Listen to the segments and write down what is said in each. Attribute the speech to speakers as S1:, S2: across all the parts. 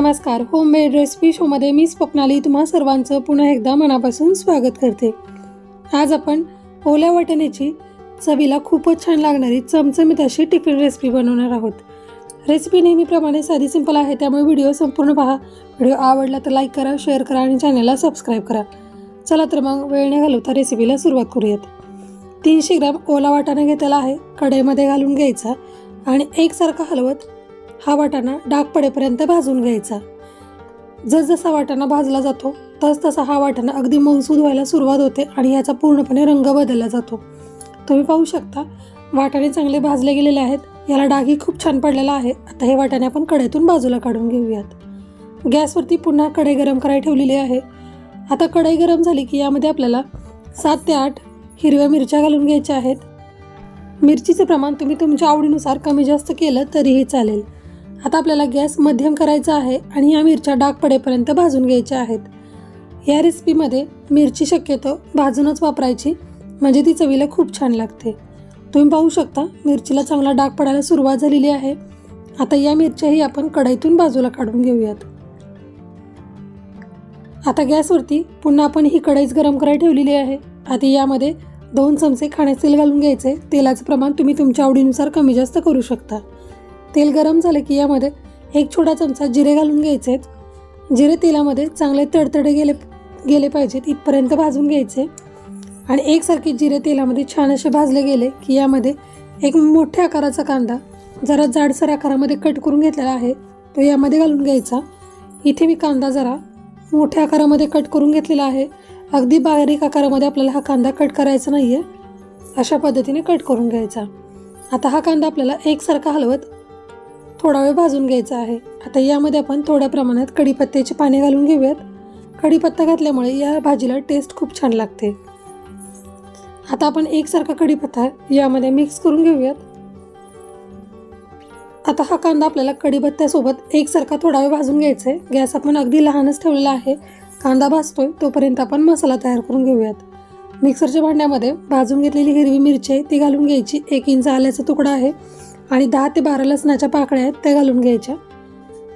S1: नमस्कार. Homemade recipe शोमध्ये मी स्वप्नाली तुम्हा सर्वांचं पुन्हा एकदा मनापासून स्वागत करते. आज आपण ओल्या वाटण्याची चवीला खूपच छान लागणारी चमचमीत अशी टिफिन रेसिपी बनवणार आहोत. रेसिपी नेहमीप्रमाणे साधी सिंपल आहे त्यामुळे व्हिडिओ संपूर्ण पहा. व्हिडिओ आवडला तर लाईक करा शेअर करा आणि चॅनलला सबस्क्राईब करा. चला तर मग वेळ न घालवता रेसिपीला सुरुवात करूयात. तीनशे ग्राम ओला वाटाणा घेतलेला आहे. कढईमध्ये घालून घ्यायचा आणि एकसारखा हलवत हा वाटाणा डाग पडेपर्यंत भाजून घ्यायचा. जसजसा वाटाणा भाजला जातो तस तसा हा वाटाणा अगदी मऊसूद व्हायला सुरुवात होते आणि याचा पूर्णपणे रंग बदलला जातो. तुम्ही पाहू शकता वाटाणे चांगले भाजले गेलेले आहेत याला डागही खूप छान पडलेला आहे. आता हे वाटाणे आपण कढईतून बाजूला काढून घेऊयात. गॅसवरती पुन्हा कढई गरम करायला ठेवलेली आहे. आता कढई गरम झाली की यामध्ये आपल्याला सात ते आठ हिरव्या मिरच्या घालून घ्यायच्या आहेत. मिरचीचं प्रमाण तुम्ही तुमच्या आवडीनुसार कमी जास्त केलं तरीही चालेल. आता आपल्याला गॅस मध्यम करायचा आहे आणि या मिरच्या डाग पडेपर्यंत भाजून घ्यायच्या आहेत. या रेसिपीमध्ये मिरची शक्यतो भाजूनच वापरायची म्हणजे ती चवीला खूप छान लागते. तुम्ही पाहू शकता मिरचीला चांगला डाग पडायला सुरुवात झालेली आहे. आता या मिरच्याही आपण कढईतून बाजूला काढून घेऊयात. आता गॅसवरती पुन्हा आपण ही कढईच गरम करायला ठेवलेली आहे. आता यामध्ये दोन चमचे खाण्याचे तेल घालून घ्यायचे. तेलाचं प्रमाण तुम्ही तुमच्या आवडीनुसार कमी जास्त करू शकता. तेल गरम झाले की यामध्ये एक छोटा चमचा जिरे घालून घ्यायचे आहेत. जिरे तेलामध्ये चांगले तडतडे गेले गेले पाहिजेत इथपर्यंत भाजून घ्यायचे. आणि एकसारखे जिरे तेलामध्ये छान असे भाजले गेले की यामध्ये एक मोठ्या आकाराचा कांदा जरा जाडसर आकारामध्ये कट करून घेतलेला आहे तो यामध्ये घालून घ्यायचा. इथे मी कांदा जरा मोठ्या आकारामध्ये कट करून घेतलेला आहे. अगदी बारीक आकारामध्ये आपल्याला हा कांदा कट करायचा नाही आहे अशा पद्धतीने कट करून घ्यायचा. आता हा कांदा आपल्याला एकसारखा हलवत थोडा वेळ भाजून घ्यायचा आहे. आता यामध्ये आपण थोड्या प्रमाणात कढीपत्त्याचे पाने घालून घेऊयात. कढीपत्ता घातल्यामुळे या भाजीला टेस्ट खूप छान लागते. आता आपण एकसारखा कढीपत्ता यामध्ये मिक्स करून घेऊयात. आता हा कांदा आपल्याला कढीपत्त्यासोबत एकसारखा थोडा वेळ भाजून घ्यायचा आहे गॅस आपण अगदी लहानच ठेवलेला आहे. कांदा भाजतोय तोपर्यंत आपण मसाला तयार करून घेऊयात. मिक्सरच्या भांड्यामध्ये भाजून घेतलेली हिरवी मिरची आहे ती घालून घ्यायची. एक इंच आल्याचा तुकडा आहे. आणि दहा ते बारा लसणाच्या पाकळ्या आहेत त्या घालून घ्यायच्या.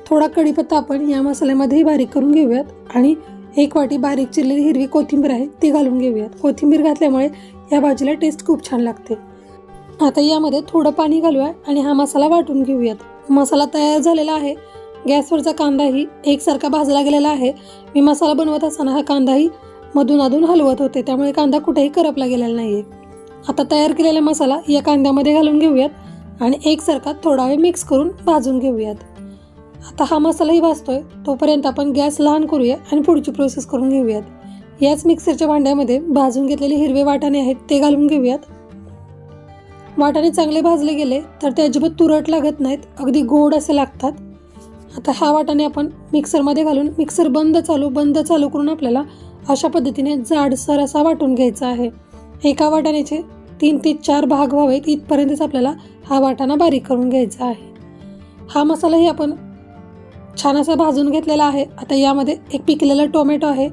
S1: थोडा कढीपत्ता आपण या मसाल्यामध्येही बारीक करून घेऊयात. आणि एक वाटी बारीक चिरलेली हिरवी कोथिंबीर आहे ती घालून घेऊयात. कोथिंबीर घातल्यामुळे या भाजीला टेस्ट खूप छान लागते. आता यामध्ये थोडं पाणी घालूया आणि हा मसाला वाटून घेऊयात. मसाला तयार झालेला आहे. गॅसवरचा कांदाही एकसारखा भाजला गेलेला आहे. मी मसाला बनवत असताना हा कांदाही मधून अधून हलवत होते त्यामुळे कांदा कुठेही करपला गेलेला नाही आहे आता तयार केलेला मसाला या कांद्यामध्ये घालून घेऊयात. आणि एकसारखा थोडा वेळ मिक्स करून भाजून घेऊयात. आता हा मसालाही भाजतोय. तोपर्यंत आपण गॅस लहान करूया आणि पुढची प्रोसेस करून घेऊयात. याच मिक्सरच्या भांड्यामध्ये भाजून घेतलेले हिरवे वाटाणे आहेत ते घालून घेऊयात. वाटाणे चांगले भाजले गेले तर ते अजिबात तुरट लागत नाहीत. अगदी गोड असे लागतात. आता हा वाटाणे आपण मिक्सरमध्ये घालून मिक्सर बंद चालू बंद चालू करून आपल्याला अशा पद्धतीने जाडसर असा वाटून घ्यायचा आहे. एका वाटाण्याचे तीन ते चार भाग व्हावेत इथपर्यंतच आपल्याला हा वाटाणा बारीक करून घ्यायचा आहे. हा मसालाही आपण छान असा भाजून घेतलेला आहे. आता यामध्ये एक पिकलेलं टोमॅटो आहे.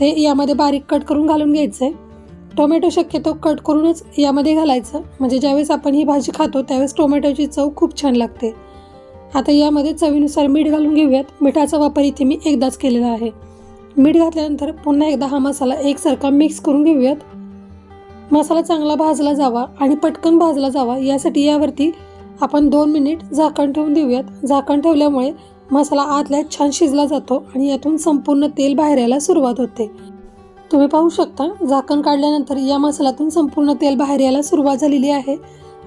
S1: ते यामध्ये बारीक कट करून घालून घ्यायचं आहे टोमॅटो शक्यतो कट करूनच यामध्ये घालायचं. म्हणजे ज्यावेळेस आपण ही भाजी खातो त्यावेळेस टोमॅटोची चव खूप छान लागते. आता यामध्ये चवीनुसार मीठ घालून घेऊयात. मिठाचा वापर इथे मी एकदाच केलेला आहे. मीठ घातल्यानंतर पुन्हा एकदा हा मसाला एकसारखा मिक्स करून घेऊयात. मसाला चांगला भाजला जावा आणि पटकन भाजला जावा यासाठी यावरती आपण दोन मिनिट झाकण ठेवून देऊयात. झाकण ठेवल्यामुळे मसाला आतल्या छान शिजला जातो आणि यातून संपूर्ण तेल बाहेर यायला सुरुवात होते. तुम्ही पाहू शकता झाकण काढल्यानंतर या मसाल्यातून संपूर्ण तेल बाहेर यायला सुरुवात झालेली आहे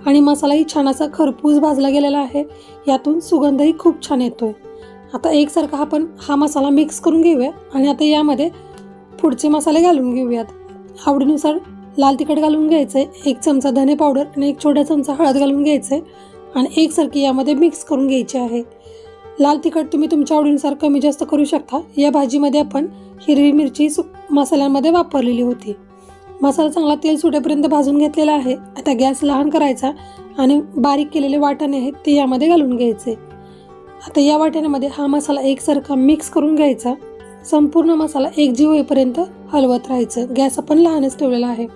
S1: आणि मसालाही छान असा खरपूस भाजला गेलेला आहे. यातून सुगंधही खूप छान येतोय. आता एकसारखा आपण हा मसाला मिक्स करून घेऊया आणि आता यामध्ये पुढचे मसाले घालून घेऊयात. आवडीनुसार लाल तिखट घालून घ्यायचं आहे एक चमचा धने पावडर आणि एक छोटा चमचा हळद घालून घ्यायचं आहे आणि एकसारखी यामध्ये मिक्स करून घ्यायची आहे. लाल तिखट तुम्ही तुमच्या आवडीनुसार कमी जास्त करू शकता. या भाजीमध्ये आपण हिरवी मिरची सु मसाल्यांमध्ये वापरलेली होती. मसाला चांगला तेल सुटेपर्यंत भाजून घेतलेला आहे. आता गॅस लहान करायचा आणि बारीक केलेले वाटाणे आहेत ते यामध्ये घालून घ्यायचे. आता या वाटाण्यामध्ये हा मसाला एकसारखा मिक्स करून घ्यायचा. संपूर्ण मसाला एकजीव होईपर्यंत हलवत राहायचं. गॅस आपण लहानच ठेवलेला आहे.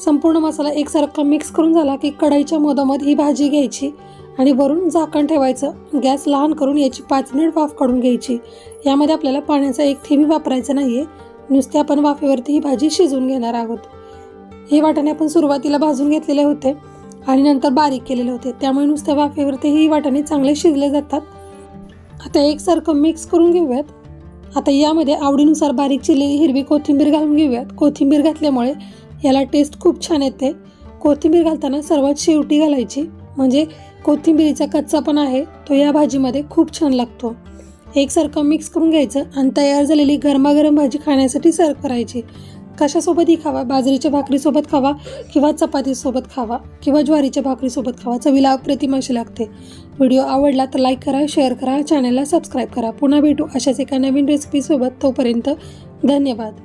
S1: संपूर्ण मसाला एकसारखा मिक्स करून झाला की कढईच्या मधोमध ही भाजी घ्यायची आणि वरून झाकण ठेवायचं. गॅस लहान करून याची पाच मिनिट वाफ काढून घ्यायची. यामध्ये आपल्याला पाण्याचा एक थेंबी वापरायचा नाही आहे नुसते आपण वाफेवरती ही भाजी शिजवून घेणार आहोत. हे वाटाणे आपण सुरुवातीला भाजून घेतलेले होते आणि नंतर बारीक केलेले होते. त्यामुळे नुसत्या वाफेवरती ही वाटाणे चांगले शिजले जातात. आता एकसारखं मिक्स करून घेऊयात. आता यामध्ये आवडीनुसार बारीक चिरलेली हिरवी कोथिंबीर घालून घेऊयात. कोथिंबीर घातल्यामुळे याला टेस्ट खूप छान येते. कोथिंबीर घालताना सर्वात शेवटी घालायची म्हणजे कोथिंबीरीचा कच्चा पण आहे तो या भाजीमध्ये खूप छान लागतो. एकसारखं मिक्स करून घ्यायचं आणि तयार झालेली गरमागरम भाजी खाण्यासाठी सर्व करायची. कशासोबतही खावा बाजरीच्या भाकरीसोबत खावा किंवा चपातीसोबत खावा किंवा ज्वारीच्या भाकरीसोबत खावा चवीला अप्रतिम अशी लागते. व्हिडिओ आवडला तर लाईक करा शेअर करा चॅनलला सबस्क्राईब करा. पुन्हा भेटू अशाच एका नवीन रेसिपीसोबत तोपर्यंत धन्यवाद.